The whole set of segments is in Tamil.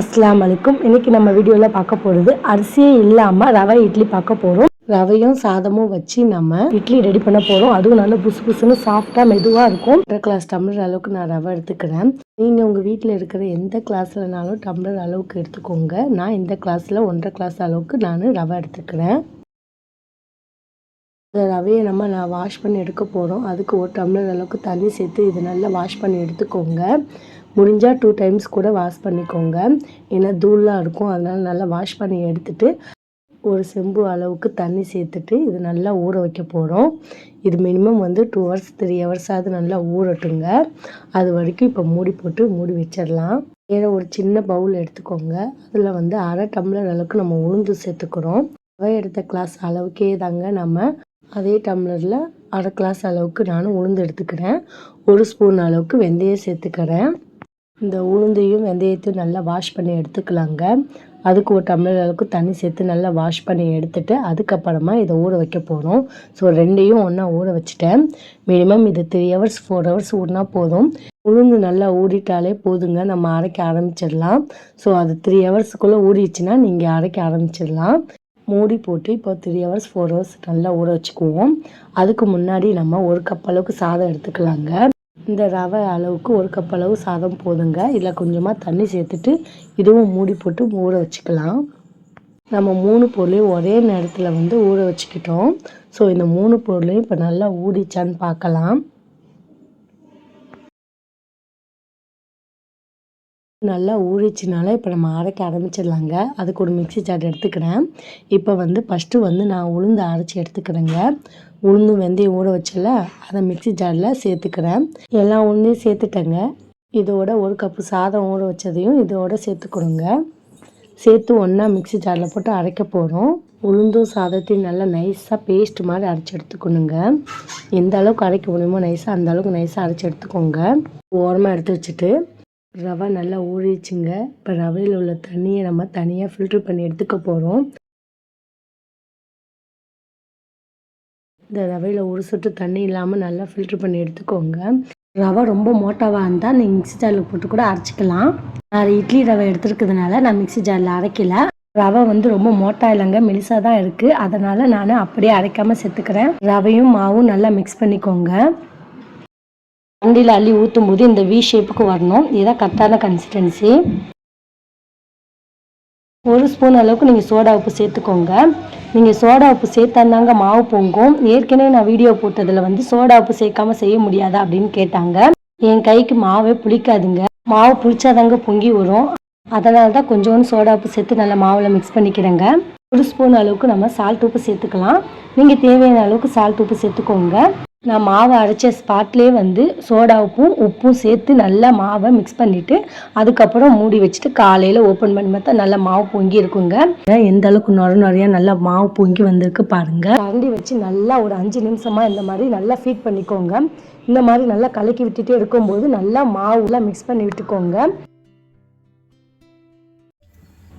அஸ்லாம் வலைக்கும் இன்னைக்கு நம்ம வீடியோவில் பார்க்க போகிறது அரிசியே இல்லாமல் ரவை இட்லி பார்க்க போகிறோம் ரவையும் சாதமும் வச்சு நம்ம இட்லி ரெடி பண்ண போகிறோம் அதுவும் நல்ல புசு புசுன்னு சாஃப்டாக மெதுவாக இருக்கும். ஒன்றரை கிளாஸ் டம்ளர் அளவுக்கு நான் ரவை எடுத்துக்கிறேன். நீங்கள் உங்கள் வீட்டில் இருக்கிற எந்த கிளாஸ்லனாலும் டம்ளர் அளவுக்கு எடுத்துக்கோங்க. நான் இந்த கிளாஸில் ஒன்றரை கிளாஸ் அளவுக்கு நான் ரவை எடுத்துக்கிறேன். இந்த ரவையை நம்ம நான் வாஷ் பண்ணி எடுக்க போகிறோம் அதுக்கு ஒரு டம்ளர் அளவுக்கு தண்ணி சேர்த்து இது நல்லா வாஷ் பண்ணி எடுத்துக்கோங்க. முடிஞ்சால் டூ டைம்ஸ் கூட வாஷ் பண்ணிக்கோங்க. ஏன்னா தூளாக இருக்கும். அதனால் நல்லா வாஷ் பண்ணி எடுத்துட்டு ஒரு செம்பு அளவுக்கு தண்ணி சேர்த்துட்டு இது நல்லா ஊற வைக்க போகிறோம் இது மினிமம் வந்து டூ ஹவர்ஸ் த்ரீ ஹவர்ஸாவது நல்லா ஊறட்டுங்க. அது வரைக்கும் இப்போ மூடி போட்டு மூடி வச்சிடலாம். வேறு ஒரு சின்ன பவுல் எடுத்துக்கோங்க. அதில் வந்து அரை டம்ளர் அளவுக்கு நம்ம உளுந்து சேர்த்துக்கிறோம். ரவை எடுத்த கிளாஸ் அளவுக்கே தாங்க நம்ம அதே டம்ளரில் அரை கிளாஸ் அளவுக்கு நானும் உளுந்து எடுத்துக்கிறேன். ஒரு ஸ்பூன் அளவுக்கு வெந்தயம் சேர்த்துக்கிறேன். இந்த உளுந்தையும் வெந்தயத்தையும் நல்லா வாஷ் பண்ணி எடுத்துக்கலாங்க. அதுக்கு ஒரு டம்ளர் அளவுக்கு தண்ணி சேர்த்து நல்லா வாஷ் பண்ணி எடுத்துட்டு அதுக்கப்புறமா இதை ஊற வைக்க போகிறோம் ஸோ ரெண்டையும் ஒன்றா ஊற வச்சுட்டேன். மினிமம் இது த்ரீ ஹவர்ஸ் ஃபோர் ஹவர்ஸ் ஊறினா போதும். உளுந்து நல்லா ஊறிட்டாலே போதுங்க. நம்ம அரைக்க ஆரம்பிச்சிடலாம். ஸோ அது த்ரீ ஹவர்ஸுக்குள்ளே ஊறிடுச்சுன்னா நீங்கள் அரைக்க ஆரம்பிச்சிடலாம். மூடி போட்டு இப்போ த்ரீ ஹவர்ஸ் ஃபோர் ஹவர்ஸ் நல்லா ஊற வச்சுக்குவோம். அதுக்கு முன்னாடி நம்ம ஒரு கப் அளவுக்கு சாதம் எடுத்துக்கலாங்க. இந்த ரவை அளவுக்கு ஒரு கப் அளவு சாதம் போதுங்க. இதில் கொஞ்சமாக தண்ணி சேர்த்துட்டு இதுவும் மூடி போட்டு ஊற வச்சுக்கலாம். நம்ம மூணு பொருளையும் ஒரே நேரத்தில் வந்து ஊற வச்சுக்கிட்டோம். ஸோ இந்த மூணு பொருளையும் இப்போ நல்லா ஊடிச்சான்னு பார்க்கலாம். நல்லா ஊறிச்சுனால இப்போ நம்ம அரைக்க ஆரம்பிச்சிடலாங்க. அதுக்கு ஒரு மிக்ஸி ஜார் எடுத்துக்கிறேன். இப்போ வந்து ஃபஸ்ட்டு வந்து நான் உளுந்து அரைச்சி எடுத்துக்கிறேங்க. உளுந்து வெந்தயம் ஊற வச்சல அதை மிக்ஸி ஜாரில் சேர்த்துக்கிறேன். எல்லா உளுந்தையும் சேர்த்துட்டேங்க. இதோட ஒரு கப்பு சாதம் ஊற வச்சதையும் இதோட சேர்த்துக்கணுங்க. சேர்த்து ஒன்றா மிக்ஸி ஜாரில் போட்டு அரைக்க போகிறோம் உளுந்தும் சாதத்தையும் நல்லா நைஸாக பேஸ்ட் மாதிரி அரைச்சி எடுத்துக்கணுங்க. எந்த அளவுக்கு அரைக்க முடியுமோ நைஸாக அந்த அளவுக்கு நைஸாக அரைச்சி எடுத்துக்கோங்க. ஓரமாக எடுத்து வச்சுட்டு ரவை நல்லா ஊறிச்சுங்க இப்போ ரவையில் உள்ள தண்ணியை நம்ம தனியாக ஃபில்ட்ரு பண்ணி எடுத்துக்க போகிறோம் இந்த ரவையில் ஒரு சொட்டு தண்ணி இல்லாமல் நல்லா ஃபில்ட்ரு பண்ணி எடுத்துக்கோங்க. ரவை ரொம்ப மோட்டாவாக இருந்தால் நீங்கள் மிக்ஸி ஜாரில் போட்டு கூட அரைச்சிக்கலாம். நான் இட்லி ரவை எடுத்துருக்கிறதுனால நான் மிக்ஸி ஜாரில் அரைக்கல. ரவை வந்து ரொம்ப மோட்டா இல்லைங்க மெலிசாக தான் இருக்குது அதனால் நான் அப்படியே அரைக்காமல் சேர்த்துக்கிறேன் ரவையும் மாவும் நல்லா மிக்ஸ் பண்ணிக்கோங்க. வண்டியில் அள்ளி ஊற்றும் போது இந்த வி ஷேப்புக்கு வரணும். இதுதான் கரெக்டான கன்சிஸ்டன்சி ஒரு ஸ்பூன் அளவுக்கு நீங்கள் சோடா உப்பு சேர்த்துக்கோங்க. நீங்கள் சோடா உப்பு சேர்த்தாந்தாங்க மாவு பொங்கும். ஏற்கனவே நான் வீடியோ போட்டதில் வந்து சோடா உப்பு சேர்க்காம செய்ய முடியாதா அப்படின்னு கேட்டாங்க. என் கைக்கு மாவே புளிக்காதுங்க. மாவு புளிச்சாதாங்க பொங்கி வரும். அதனால தான் கொஞ்சோண்டு சோடா உப்பு சேர்த்து நல்லா மாவில் மிக்ஸ் பண்ணிக்கிறேங்க. ஒரு ஸ்பூன் அளவுக்கு நம்ம சால்ட் உப்பு சேர்த்துக்கலாம். நீங்கள் தேவையான அளவுக்கு சால்ட் உப்பு சேர்த்துக்கோங்க. நான் மாவை அரைச்ச ஸ்பாட்லேயே வந்து சோடா உப்பும் உப்பும் சேர்த்து நல்லா மாவை மிக்ஸ் பண்ணிவிட்டு அதுக்கப்புறம் மூடி வச்சுட்டு காலையில் ஓப்பன் பண்ணி பார்த்தா நல்லா மாவு பொங்கி இருக்குங்க. எந்த அளவுக்கு நுர நுறையா நல்லா மாவு பொங்கி வந்திருக்கு பாருங்கள் கரண்டி வச்சு நல்லா ஒரு அஞ்சு நிமிஷமாக இந்த மாதிரி நல்லா ஃபீட் பண்ணிக்கோங்க. இந்த மாதிரி நல்லா கலக்கி விட்டுட்டே இருக்கும்போது நல்லா மாவுலாம் மிக்ஸ் பண்ணி விட்டுக்கோங்க.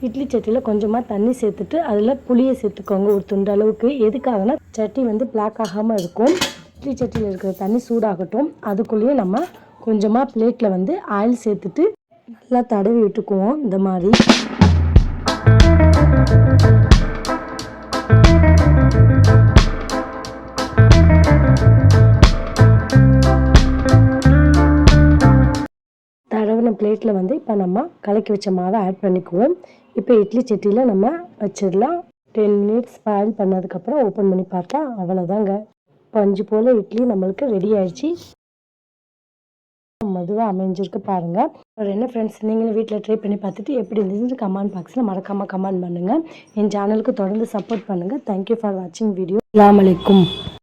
இட்லி சட்டியில் கொஞ்சமாக தண்ணி சேர்த்துட்டு அதில் புளியை சேர்த்துக்கோங்க ஒரு துண்டு அளவுக்கு. எதுக்காகனா சட்டி வந்து பிளாக் ஆகாமல் இருக்கும். இட்லி சட்டியில் இருக்கிற தண்ணி சூடாகட்டும். அதுக்குள்ளேயே நம்ம கொஞ்சமாக பிளேட்டில் வந்து ஆயில் சேர்த்துட்டு நல்லா தடவி விட்டுக்குவோம் இந்த மாதிரி. தடவின பிளேட்டில் வந்து இப்போ நம்ம கலக்கி வச்ச மாவை ஆட் பண்ணிக்குவோம். இப்போ இட்லி சட்டியில் நம்ம வச்சிடலாம். டென் மினிட்ஸ் பாயில் பண்ணதுக்கப்புறம் ஓப்பன் பண்ணி பார்த்தா அவ்வளோதாங்க பஞ்சு போல் இட்லி நம்மளுக்கு ரெடி ஆயிடுச்சு. மதுவாக அமைஞ்சிருக்கு பாருங்கள் ஒரு என்ன ஃப்ரெண்ட்ஸ் நீங்களும் வீட்டில் ட்ரை பண்ணி பார்த்துட்டு எப்படி இருந்துச்சு கமெண்ட் பாக்ஸில் மறக்காமல் கமெண்ட் பண்ணுங்கள் என் சேனலுக்கு தொடர்ந்து சப்போர்ட் பண்ணுங்கள் தேங்க்யூ ஃபார் வாட்சிங் வீடியோ அலாம்